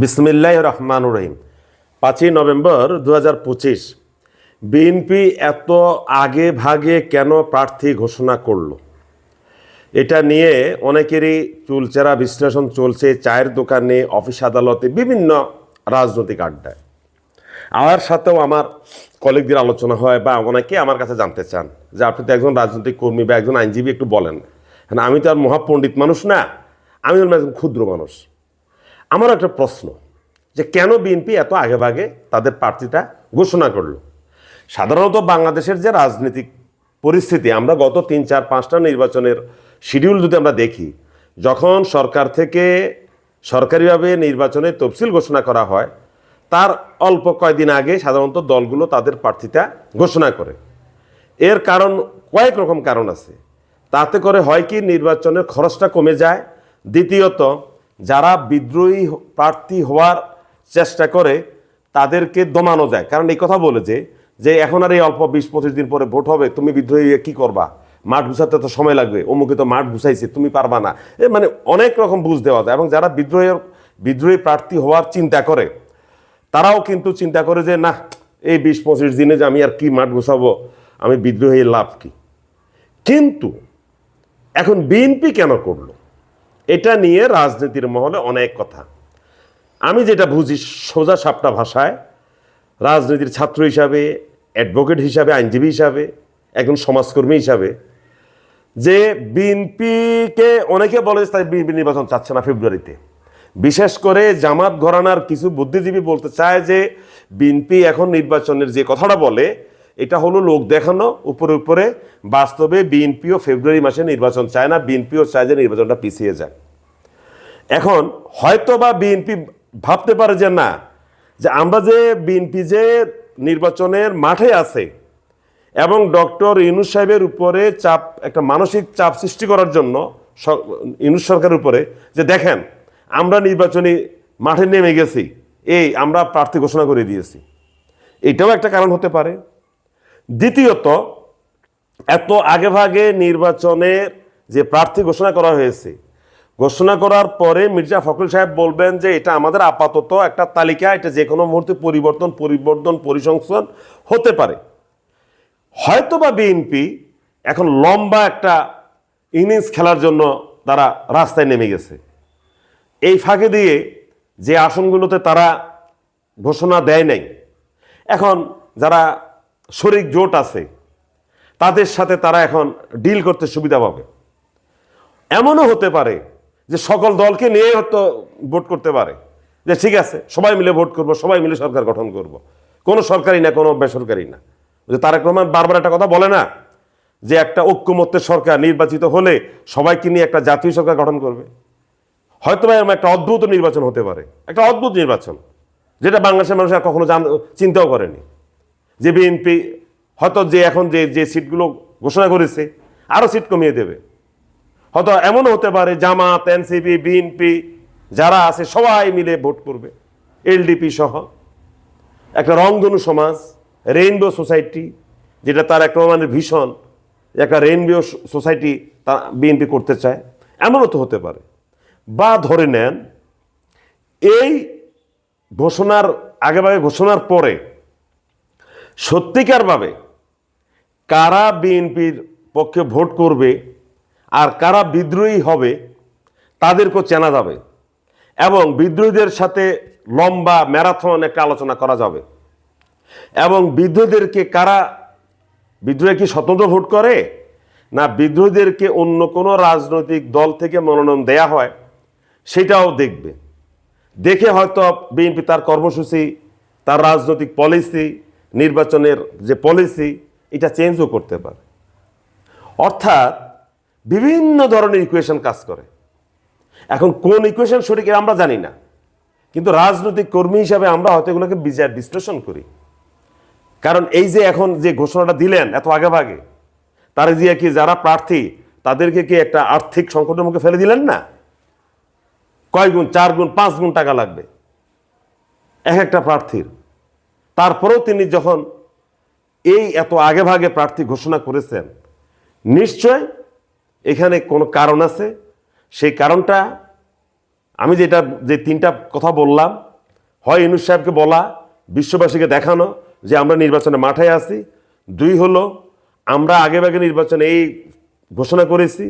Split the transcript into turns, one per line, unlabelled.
বিসমিল্লাহ রহমান রহিম। পাঁচই নভেম্বর দু হাজার পঁচিশ বিএনপি এত আগে ভাগে কেন প্রার্থী ঘোষণা করল? এটা নিয়ে অনেকেরই চুলচেরা বিশ্লেষণ চলছে, চায়ের দোকানে, অফিস আদালতে, বিভিন্ন রাজনৈতিক আড্ডায়। আমার সাথেও আমার কলিগদের আলোচনা হয় বা অনেকে আমার কাছে জানতে চান যে আপনি তো একজন রাজনৈতিক কর্মী বা একজন আইনজীবী, একটু বলেন। না আমি তো আর মহাপণ্ডিত মানুষ না আমি একজন ক্ষুদ্র মানুষ। আমার একটা প্রশ্ন যে কেন বিএনপি এত আগেভাগে তাদের প্রার্থীটা ঘোষণা করল? সাধারণত বাংলাদেশের যে রাজনৈতিক পরিস্থিতি, আমরা গত তিন, চার, পাঁচটা নির্বাচনের শিডিউল যদি আমরা দেখি, যখন সরকার থেকে সরকারিভাবে নির্বাচনের তফসিল ঘোষণা করা হয়, তার অল্প কয়েকদিন আগে সাধারণত দলগুলো তাদের প্রার্থীতা ঘোষণা করে। এর কারণ, কয়েক রকম কারণ আছে। তাতে করে হয় কি, নির্বাচনের খরচটা কমে যায়। দ্বিতীয়ত যারা বিদ্রোহী প্রার্থী হওয়ার চেষ্টা করে, তাদেরকে দমানো যায়। কারণ এই কথা বলে যে যে এখন আর এই অল্প বিশ পঁচিশ দিন পরে ভোট হবে, তুমি বিদ্রোহী কি করবা? মাঠ ঘুষাতে তো সময় লাগবে, অমুকে তো মাঠ ঘুষাইছে তুমি পারবা না। এ মানে অনেক রকম বুঝ দেওয়া যায় এবং যারা বিদ্রোহের বিদ্রোহী প্রার্থী হওয়ার চিন্তা করে, তারাও কিন্তু চিন্তা করে যে না এই বিশ পঁচিশ দিনে যে আমি আর কি মাঠ ঘুষাবো আমি বিদ্রোহী লাভ কি? কিন্তু এখন বিএনপি কেন করল? এটা নিয়ে রাজনীতির মহলে অনেক কথা। আমি যেটা বুঝি সোজা সাপটা ভাষায়, রাজনীতির ছাত্র হিসাবে অ্যাডভোকেট হিসাবে, আইনজীবী হিসাবে, একজন সমাজকর্মী হিসাবে, যে বিএনপিকে অনেকে বলে যে তাই বিএনপি নির্বাচন চাচ্ছে না ফেব্রুয়ারিতে। বিশেষ করে জামাত ঘরানার কিছু বুদ্ধিজীবী বলতে চায় যে বিএনপি এখন নির্বাচনের যে কথাটা বলে এটা হলো লোক দেখানো, উপরে উপরে। বাস্তবে বিএনপিও ফেব্রুয়ারি মাসে নির্বাচন চায় না বিএনপিও চায় যে নির্বাচনটা পিছিয়ে যায় এখন হয়তো বা বিএনপি ভাবতে পারে যে না, যে আমরা যে বিএনপি যে নির্বাচনের মাঠে আছে এবং ডক্টর ইউনুস সাহেবের উপরে চাপ, একটা মানসিক চাপ সৃষ্টি করার জন্য ইউনুস সরকারের উপরে, যে দেখেন, আমরা নির্বাচনী মাঠে নেমে গেছি, এই আমরা প্রার্থী ঘোষণা করে দিয়েছি। এটাও একটা কারণ হতে পারে। দ্বিতীয়ত, এত আগেভাগে নির্বাচনের যে প্রার্থী ঘোষণা করা হয়েছে, ঘোষণা করার পরে মির্জা ফখরুল সাহেব বলবেন যে এটা আমাদের আপাতত একটা তালিকা, এটা যে কোনো মুহূর্তে পরিবর্তন পরিবর্তন পরিসংস্থান হতে পারে। হয়তো বা বিএনপি এখন লম্বা একটা ইনিংস খেলার জন্য তারা রাস্তায় নেমে গেছে। এই ফাঁকে দিয়ে যে আসনগুলোতে তারা ঘোষণা দেয় নাই, এখন যারা শরিক জোট আছে, তাদের সাথে তারা এখন ডিল করতে সুবিধা পাবে। এমনও হতে পারে যে সকল দলকে নিয়ে হয়তো ভোট করতে পারে। যে ঠিক আছে, সবাই মিলে ভোট করব, সবাই মিলে সরকার গঠন করব। কোনো সরকারি না, কোনো বেসরকারি না। যে তারেক রহমান বারবার একটা কথা বলে না যে একটা ঐক্যমত্যের সরকার নির্বাচিত হলে সবাইকে নিয়ে একটা জাতীয় সরকার গঠন করবে? হয়তো বা একটা অদ্ভুত নির্বাচন হতে পারে। একটা অদ্ভুত নির্বাচন, যেটা বাংলাদেশের মানুষ আর কখনো জান চিন্তাও করেনি। যে বিএনপি, হয়তো যে এখন যে যে সিটগুলো ঘোষণা করেছে আরও সিট কমিয়ে দেবে। হয়তো এমনও হতে পারে, জামাত, এনসিপি, বিএনপি, যারা আছে, সবাই মিলে ভোট করবে। এলডিপি সহ। একটা রংধনু সমাজ, রেইনবো সোসাইটি, যেটা তার একটা মানে ভীষণ একটা রেইনবো সোসাইটি তা বিএনপি করতে চায়। এমনও তো হতে পারে। বা ধরে নেন, এই ঘোষণার, আগেভাগে ঘোষণার পরে সত্যিকারভাবে কারা বিএনপির পক্ষে ভোট করবে আর কারা বিদ্রোহী হবে, তাদেরকেও চেনা যাবে এবং বিদ্রোহীদের সাথে লম্বা ম্যারাথন একটা আলোচনা করা যাবে। এবং বিদ্রোহীদেরকে কারা, বিদ্রোহী কি স্বতন্ত্র ভোট করে, না বিদ্রোহীদেরকে অন্য কোনো রাজনৈতিক দল থেকে মনোনয়ন দেয়া হয়, সেটাও দেখবে। দেখে হয়তো বিএনপি তার কর্মসূচি, তার রাজনৈতিক পলিসি নির্বাচনের যে পলিসি এটা চেঞ্জও করতে পারে। অর্থাৎ বিভিন্ন ধরনের ইকুয়েশন কাজ করে। এখন কোন ইকুয়েশন সঠিক আমরা জানি না। কিন্তু রাজনৈতিক কর্মী হিসাবে আমরা হয়তো এগুলোকে বিচার বিশ্লেষণ করি। কারণ এই যে এখন যে ঘোষণাটা দিলেন এত আগে ভাগে তারা যে কি যারা প্রার্থী, তাদেরকে কি একটা আর্থিক সংকটের মুখে ফেলে দিলেন না? কয় গুণ, চার গুণ, পাঁচ গুণ টাকা লাগবে। এক একটা প্রার্থীর। তারপরেও তিনি যখন এই এত আগে ভাগে প্রার্থী ঘোষণা করেছেন, নিশ্চয় এখানে কোনো কারণ আছে? সেই কারণটা আমি যেটা, যে তিনটা কথা বললাম, হয় ইনুস সাহেবকে বলা, বিশ্ববাসীকে দেখানো যে আমরা নির্বাচনে মাঠে আছি। দুই হলো, আমরা আগেভাগে নির্বাচনে এই ঘোষণা করেছি